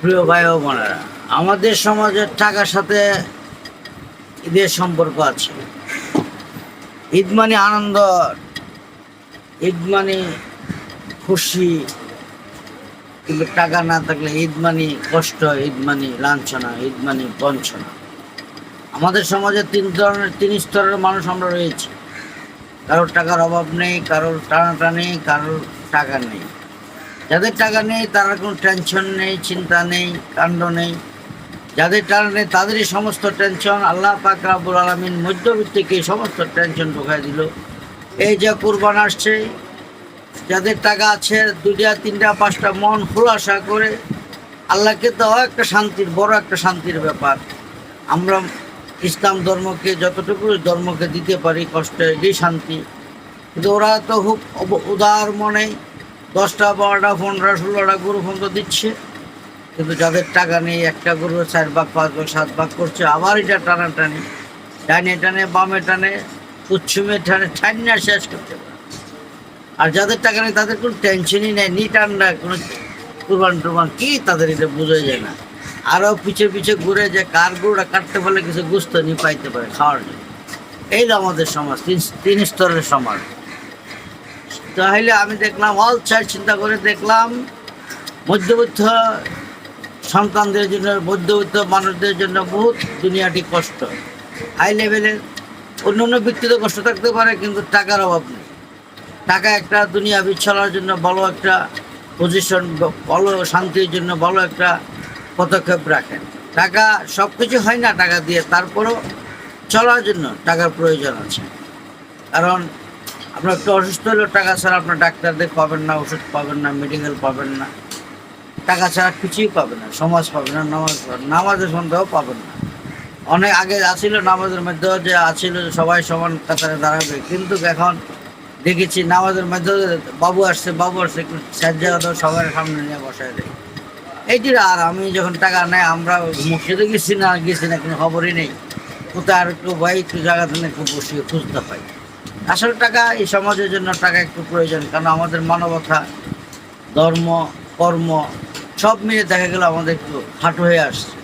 প্রিয় ভাই ও বোনেরা, আমাদের সমাজের টাকার সাথে ঈদের সম্পর্ক আছে। ঈদ মানে আনন্দ, ঈদ মানে খুশি, কিন্তু টাকা না থাকলে ঈদ মানে কষ্ট, ঈদ মানে লাঞ্ছনা, ঈদ মানে বঞ্চনা। আমাদের সমাজে তিন ধরনের, তিন স্তরের মানুষ আমরা রয়েছি। কারোর টাকার অভাব নেই, কারোর টানাটানি, কারোর টাকা নেই। যাদের টাকা নেই, তারা কোনো টেনশন নেই, চিন্তা নেই, কাণ্ড নেই। যাদের টাকা নেই, তাদেরই সমস্ত টেনশন আল্লাহ পাক রাবুল আলমিন মধ্যবিত্তকে সমস্ত টেনশন ঢোকায় দিল। এই যে কোরবান আসছে, যাদের টাকা আছে দুটা তিনটা, পাঁচটা মন খোলাসা করে আল্লাহকে দেওয়া একটা শান্তির, বড় একটা শান্তির ব্যাপার। আমরা ইসলাম ধর্মকে, যতটুকু ধর্মকে দিতে পারি, কষ্টে এই শান্তি। কিন্তু ওরা তো খুব উদার মনে দশটা, বারোটা, পনেরোটা, ষোলোটা গরু পর্যন্ত দিচ্ছে। কিন্তু যাদের টাকা নেই, একটা গরু চার ভাগ, পাঁচ ভাগ, সাত ভাগ করছে, আবার এটা টানাটানি, ডাইনে টানে, বামে টানে উচ্ছুমে টানে ঠান্না শেষ করতে পারে। আর যাদের টাকা নেই, তাদের কোনো টেনশনই নেই, নি টান্ডা কোনো কুরবান টুরবান কি, তাদের এটা বোঝা যায় না। আরও পিছে পিছে ঘুরে যে কার গরুটা কাটতে পারলে কিছু গুস্ত নি পাইতে পারে খাওয়ার জন্য। এই আমাদের সমাজ, তিন তিন স্তরের সমাজ। তাহলে আমি দেখলাম অল সাইড চিন্তা করে দেখলাম, মধ্যবিত্ত সন্তানদের জন্য, মধ্যবিত্ত মানুষদের জন্য বহুত দুনিয়াটি কষ্ট। হাই লেভেলের অন্য অন্য ব্যক্তিতে কষ্ট থাকতে পারে, কিন্তু টাকার অভাব নেই। টাকা একটা দুনিয়া বিছানার জন্য ভালো একটা পজিশন ভালো শান্তির জন্য ভালো একটা পদক্ষেপ রাখেন টাকা সব কিছু হয় না টাকা দিয়ে, তারপরও চলার জন্য টাকার প্রয়োজন আছে। কারণ আপনার একটু অসুস্থ হলেও টাকা ছাড়া আপনার ডাক্তারদের পাবেন না, ওষুধ পাবেন না মেডিকেল পাবেন না। টাকা ছাড়া কিছুই পাবেন না, সমাজ পাবেন না, নামাজ পাবেন নামাজের সন্দেহ পাবেন না। অনেক আগে আছিল নামাজের মধ্যেও যে আছিল যে সবাই সমান কাতারে দাঁড়াবে, কিন্তু এখন দেখেছি নামাজের মধ্যে বাবু আসছে বাবু আসছে জায়গাতেও সবার সামনে নিয়ে বসায় দেয়। এইটির আর আমি যখন টাকা নেয় আমরা মসজিদে গেছি না গেছি না, কোনো খবরই নেই। কোথায় আর একটু ভাই, একটু জায়গা থেকে একটু বসিয়ে খুঁজতে পাই আসলে টাকা এই সমাজের জন্য টাকা একটু প্রয়োজন, কারণ আমাদের মানবতা, ধর্ম, কর্ম, সব মিলে দেখা গেল আমাদের একটু হাঁটু হয়ে আসছে।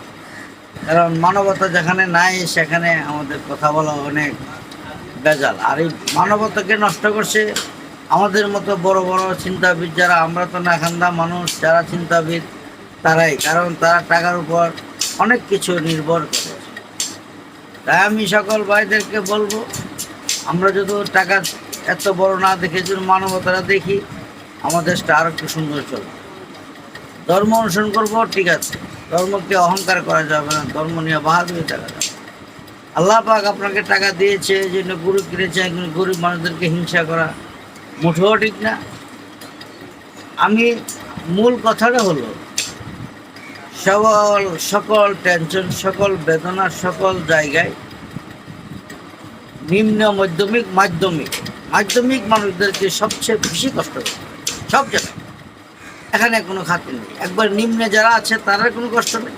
কারণ মানবতা যেখানে নাই, সেখানে আমাদের কথা বলা অনেক বেজাল। আর এই মানবতাকে নষ্ট করছে আমাদের মতো বড় বড় চিন্তাবিদ যারা, আমরা তো না খান্দা মানুষ, যারা চিন্তাবিদ তারাই, কারণ তারা টাকার উপর অনেক কিছু নির্ভর করে। তাই আমি সকল ভাইদেরকে বলব আমরা যদি টাকা এত বড় না দেখে যদি মানবতারা দেখি আমাদের দেশটা আরও একটু সুন্দর চলবে। ধর্ম অনুসরণ করব, ঠিক আছে। ধর্মকে অহংকার করা যাবে না, ধর্ম নিয়ে বাহাদুরি দেখা যাবে। আল্লাহ পাক আপনাকে টাকা দিয়েছে জন্য গরু কিনেছে, একজন গরিব মানুষদেরকে হিংসা করা মুঠেও ঠিক না। আমি মূল কথাটা হলো সকল সকল টেনশন সকল বেদনা, সকল জায়গায় নিম্ন, মাধ্যমিক মাধ্যমিক। মাধ্যমিক মানুষদেরকে সবচেয়ে বেশি কষ্ট হয়। সব জায়গায়। এখানে কোনো খাতির নেই। একবার নিম্নে যারা আছে তারা কোনো কষ্ট নেই।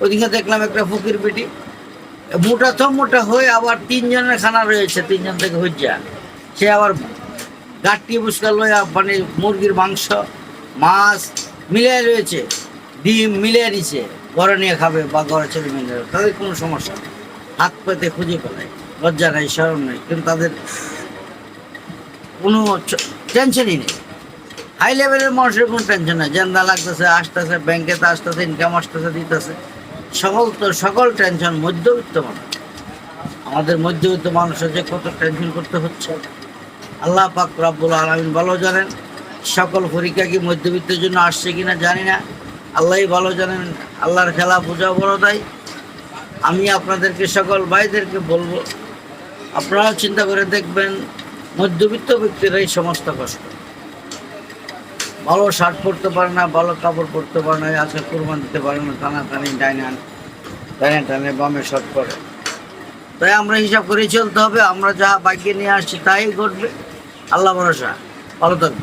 ওইদিকে দেখলাম একটা ফকির বেটি, মোটা তো মোটা হয়ে আবার তিনজনের খানা রয়েছে, তিনজন থেকে হজ্জা সে আবার গাঠটি বুসকা লইয়া মানে মুরগির মাংস, মাছ মিলিয়ে রয়েছে, ডিম মিলিয়ে নিছে। ঘরে নিয়ে খাবে বা ঘরে ছেলে মিলে তাদের কোনো সমস্যা হাত পেতে খুঁজে পেলায় লজ্জা নাই স্মরণ নাই, কিন্তু তাদের কোনো টেনশনই নেই। হাই লেভেলের মানুষের কোনো টেনশন নেই। জেন্দা লাগতেছে, আসতেছে ব্যাংকে তো আসতেছে ইনকাম আসতেছে, দিতেছে। সকল তো সকল টেনশন মধ্যবিত্ত মানুষ। আমাদের মধ্যবিত্ত মানুষের যে কত টেনশন করতে হচ্ছে। আল্লাহ পাক রাব্বুল আলমিন ভালো জানেন, সকল পরীক্ষা কি মধ্যবিত্তের জন্য আসছে কিনা জানি না। আল্লাহই ভালো জানেন, আল্লাহর খেলা বোঝা বড় তাই আমি আপনাদেরকে, সকল ভাইদেরকে বলব আপনারাও চিন্তা করে দেখবেন, মধ্যবিত্ত ব্যক্তিরা এই সমস্ত কষ্ট। ভালো শার্ট পরতে পারে না, ভালো কাপড় পরতে পারে না, আজকে কোরবান দিতে পারে না টানা টানি ডাইনান ডাইনে টানে বামে শর্ট করে তাই আমরা হিসাব করে চলতে হবে, আমরা যা বাইকে নিয়ে আসছি তাই ঘটবে। আল্লাহ ভরসা। ভালো থাকবে